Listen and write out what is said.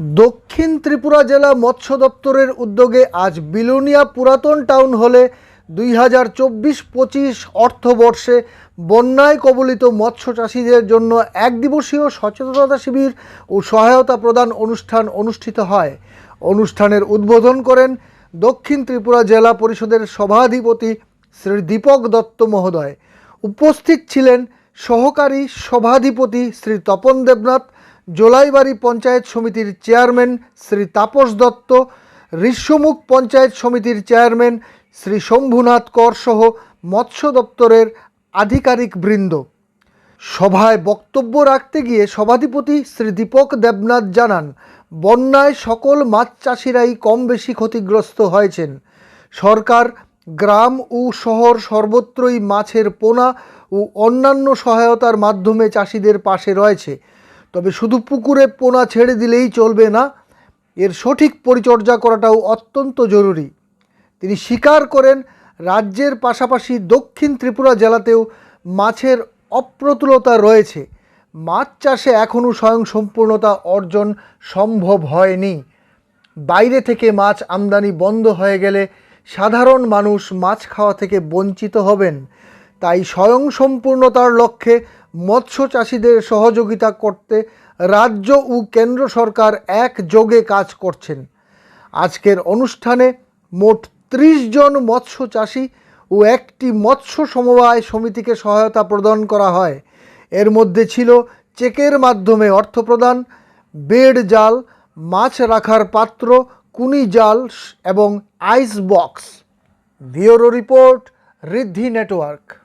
দক্ষিণ ত্রিপুরা জেলা মৎস্য দপ্তরের উদ্যোগে আজ বিলোনিয়া পুরাতন টাউন হলে দুই হাজার চব্বিশ পঁচিশ অর্থবর্ষে বন্যায় কবলিত মৎস্য চাষিদের জন্য এক দিবসীয় সচেতনতা শিবির ও সহায়তা প্রদান অনুষ্ঠান অনুষ্ঠিত হয়। অনুষ্ঠানের উদ্বোধন করেন দক্ষিণ ত্রিপুরা জেলা পরিষদের সভাধিপতি শ্রী দীপক দত্ত মহোদয়। উপস্থিত ছিলেন সহকারী সভাধিপতি শ্রী তপন দেবনাথ জোলাইবাড়ি পঞ্চায়েত সমিতির চেয়ারম্যান শ্রী তাপস দত্ত, ঋষ্যমুখ পঞ্চায়েত সমিতির চেয়ারম্যান শ্রী শম্ভুনাথ কর সহ মৎস্য দপ্তরের আধিকারিক বৃন্দ। সভায় বক্তব্য রাখতে গিয়ে সভাধিপতি শ্রী দীপক দেবনাথ জানান, বন্যায় সকল মাছ চাষিরাই কম বেশি ক্ষতিগ্রস্ত হয়েছেন। সরকার গ্রাম ও শহর সর্বত্রই মাছের পোনা ও অন্যান্য সহায়তার মাধ্যমে চাষিদের পাশে রয়েছে। তবে শুধু পুকুরে পোনা ছেড়ে দিলেই চলবে না, এর সঠিক পরিচর্যা করাটাও অত্যন্ত জরুরি। তিনি স্বীকার করেন, রাজ্যের পাশাপাশি দক্ষিণ ত্রিপুরা জেলাতেও মাছের অপ্রতুলতা রয়েছে। মাছ চাষে এখনও স্বয়ংসম্পূর্ণতা অর্জন সম্ভব হয়নি। বাইরে থেকে মাছ আমদানি বন্ধ হয়ে গেলে সাধারণ মানুষ মাছ খাওয়া থেকে বঞ্চিত হবেন। তাই স্বয়ংসম্পূর্ণতার লক্ষ্যে মৎস্য চাষিদের সহযোগিতা করতে রাজ্য ও কেন্দ্র সরকার একযোগে কাজ করছেন। আজকের অনুষ্ঠানে মোট ত্রিশ জন মৎস্য চাষি ও একটি মৎস্য সমবায় সমিতিকে সহায়তা প্রদান করা হয়। এর মধ্যে ছিল চেকের মাধ্যমে অর্থ প্রদান, বেড জাল, মাছ রাখার পাত্র, কুনি জাল এবং আইস বক্স। ভিওরো রিপোর্ট ঋদ্ধি নেটওয়ার্ক।